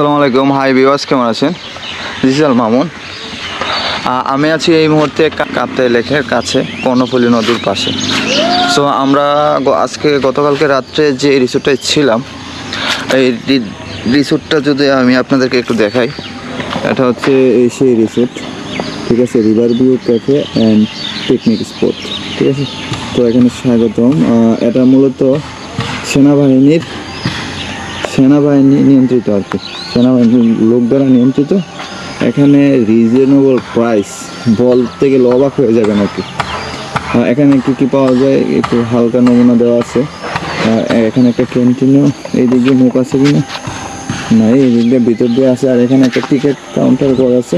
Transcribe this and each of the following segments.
আসসালামু আলাইকুম। হাই বিওয়াস কেমন আছেন? জিসাল মামুন আমি আছি এই মুহূর্তে কাপ্তাই লেকের কাছে, কর্ণফুলী নদীর পাশে। সো আমরা আজকে গতকালকে রাত্রে যে রিসোর্টটায় ছিলাম, এই রিসোর্টটা যদি আমি আপনাদেরকে একটু দেখাই, এটা হচ্ছে এই সেই রিসোর্ট ঠিক আছে? River view cafe and picnic spot ঠিক আছে? তো এখানে স্বাগতম। এটা মূলত সেনাবাহিনীর সেনাবাহিনী নিয়ন্ত্রিত আর কি। সেনাবাহিনীর লোক দ্বারা নিয়ন্ত্রিত। এখানে রিজনেবল প্রাইস বলতে গেলে অবাক হয়ে যাবেন আর কি এখানে কী কী পাওয়া যায়? একটু হালকা নমুনা দেওয়া আছে। এখানে একটা ক্যান্টিনও এই দিক দিয়ে মুখ আছে কিনা? না এই দিক দিয়ে ভিতর দিয়ে আছে। আর এখানে একটা টিকিট কাউন্টার করা আছে।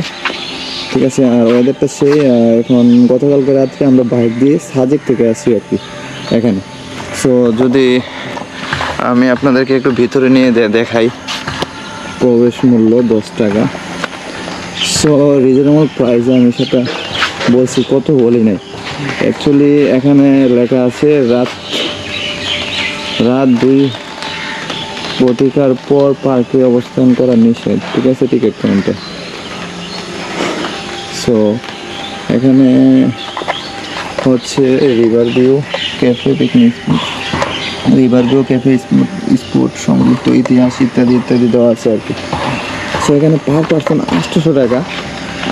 ঠিক আছে, আর ওয়েদারটা সেই এখন গতকালকে রাত্রে আমরা বাইক দিয়ে সাজেক থেকে আসি আর কি, এখানে। সো যদি আমি আপনাদেরকে একটু ভিতরে নিয়ে দেখাই। প্রবেশ মূল্য দশ টাকা। সো রিজনেবল প্রাইস আমি সেটা বলছি, কত বলি নাই। অ্যাকচুয়ালি এখানে লেখা আছে, রাত রাত দুই প্রতিকার পর পার্কে অবস্থান করা নিষেধ। ঠিক আছে টিকিট কাউন্টার সো এখানে হচ্ছে river view cafe picnic river view cafe spot সংযুক্ত ইতিহাস ইত্যাদি ইত্যাদি দেওয়া আছে আর কি। সো এখানে পার পার্সন আটশোশো টাকা।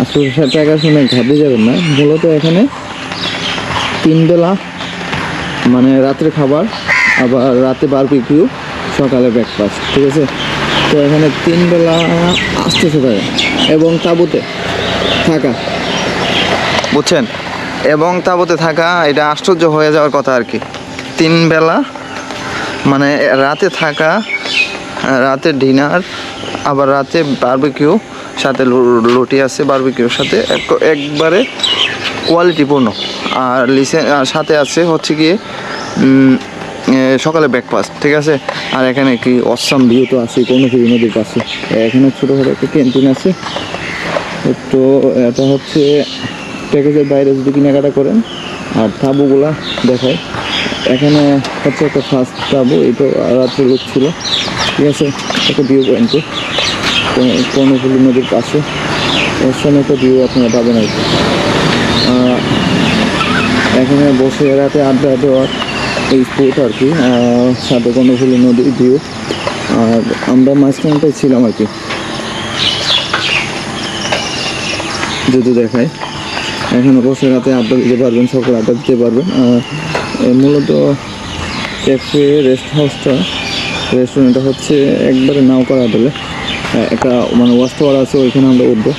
আটশোশো টাকা শুনে ঘাবড়ে যাবেন না। মূলত এখানে তিন বেলা মানে রাত্রে খাবার, আবার রাতে বারবিকিউ সকালে ব্রেকফাস্ট ঠিক আছে? তো এখানে তিন বেলা আটশোশো টাকা। এবং তাঁবুতে থাকা, বুঝছেন? এবং তাঁবুতে থাকা, এটা আশ্চর্য হয়ে যাওয়ার কথা আর কি। তিন বেলা মানে রাতে থাকা রাতে ডিনার আবার রাতে বারবিকিউ সাথে লুটি আছে বারবিকিউর সাথে। এক- একবারে কোয়ালিটিপূর্ণ আর লিসে সাথে আছে হচ্ছে গিয়ে সকালে ব্রেকফাস্ট ঠিক আছে? আর এখানে কি অসাম ভিউ তো আছে কর্ণফুলী নদীর কাছে। এখানে ছোটোখাটো একটা ক্যান্টিন আছে। তো এটা হচ্ছে প্যাকেজের বাইরে যদি কেনাকাটা করেন, আর তাঁবুগুলা দেখায়। এখানে হচ্ছে একটা ফার্স্ট তাঁবু এটা রাত্রে লোক ছিল। ঠিক আছে একটা ভিউ পয়েন্টে কর্ণফুলী নদীর পাশে ওর সময় একটা ভিউ আপনারা পাবেন আর কি। এখানে বসে রাতে আড্ডা দেওয়ার এই স্পোর্ট আর কি। সাথে কর্ণফুলী নদীর ভিউ আর আমরা মাঝখানটায় ছিলাম আর কি। যদি দেখায়। এখানে বসে রাতে আড্ডা দিতে পারবেন, সকালে আড্ডা দিতে পারবেন। মূলত ক্যাফে রেস্ট হাউসটা রেস্টুরেন্টটা হচ্ছে একবারে নাও করা দিলে একটা মানে ওয়াশ টাওয়ার আছে, ওইখানে আমরা উঠবো।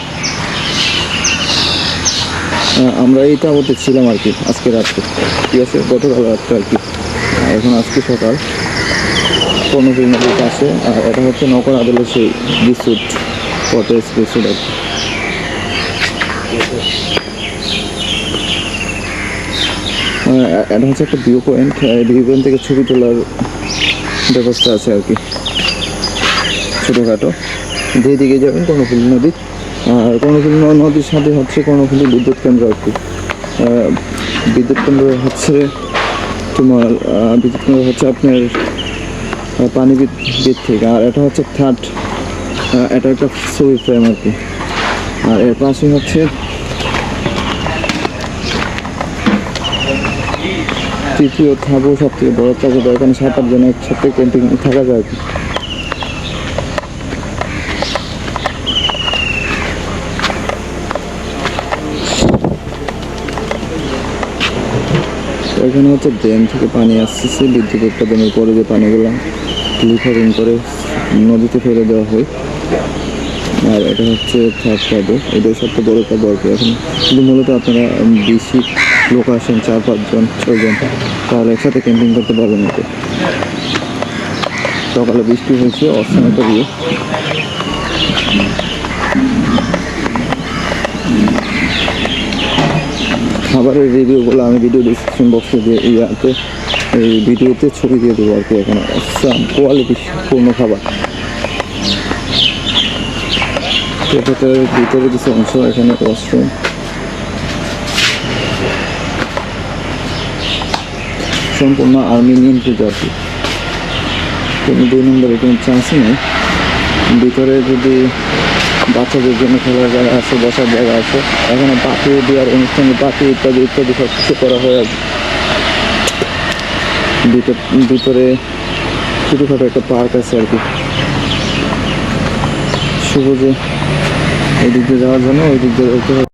আমরা এই তাবতে ছিলাম আর কি আজকে রাত্রে। ঠিক আছে? গতকাল রাত্রে আর কি। এখন আজকে সকাল। কর্ণপুর নদীর পাশে আর এটা হচ্ছে নকর আদলের সেই রিসুট কটেজ রিসুট আর কি। এটা হচ্ছে একটা ভিউ পয়েন্ট ভিউ পয়েন্ট থেকে ছবি তোলার ব্যবস্থা আছে আর কি। ছোটোখাটো। যেদিকে যাবেন কর্ণফুলী নদী। আর কর্ণফুলী নদীর সাথে হচ্ছে কর্ণফুলী বিদ্যুৎ কেন্দ্র আর কি। বিদ্যুৎ কেন্দ্র হচ্ছে তোমার বিদ্যুৎ কেন্দ্র হচ্ছে আপনার পানি বিদ্যুৎ থেকে। আর এটা হচ্ছে থার্ড এটা একটা ছবি ফ্রেম আর কি। আর এর পাশে হচ্ছে তৃতীয় থাকব সব থেকে বড় থাকব এখানে সাত আট জন একসাথে ক্যাম্পিং থাকা যায়। এখানে হচ্ছে ড্যাম থেকে পানি আসতেছে বিদ্যুৎ উৎপাদনের পরে যে পানিগুলো লিফারিং করে নদীতে ফেলে দেওয়া হয়। আর এটা হচ্ছে থার্ড এটাই সবচেয়ে বড় টাবো আর এখন কিন্তু মূলত আপনারা বেশি লোক আসেন, চার পাঁচজন, ছয়জন, তাহলে একসাথে ক্যাম্পিং করতে পারবেন এতে সকালে বৃষ্টি হয়েছে অসময় দিয়ে। খাবারের রিভিউগুলো আমি ভিডিও ডিসক্রিপশন বক্সে দিয়ে ইয়াতে, এই ভিডিওতে ছবি দিয়ে দেবো আর কি এখানে। অসাম কোয়ালিটি পূর্ণ খাবার। ভিতরে কিছু অংশ, এখানে ওয়াশরুম সম্পূর্ণ আর কি। কোনো দুই নম্বরে কোনো চান্স নেই। ভিতরে যদি বাচ্চাদের জন্য খেলার জায়গা আছে, বসার জায়গা আছে, এখানে পাখি দেওয়ার অনুষ্ঠানে পাখি ইত্যাদি ইত্যাদি সব কিছু করা হয় ভিতর, ভিতরে ছোটোখাটো একটা পার্ক আছে আর কি। সবুজে এই দিক দিয়ে যাওয়ার জন্য ওই দিক দিয়ে।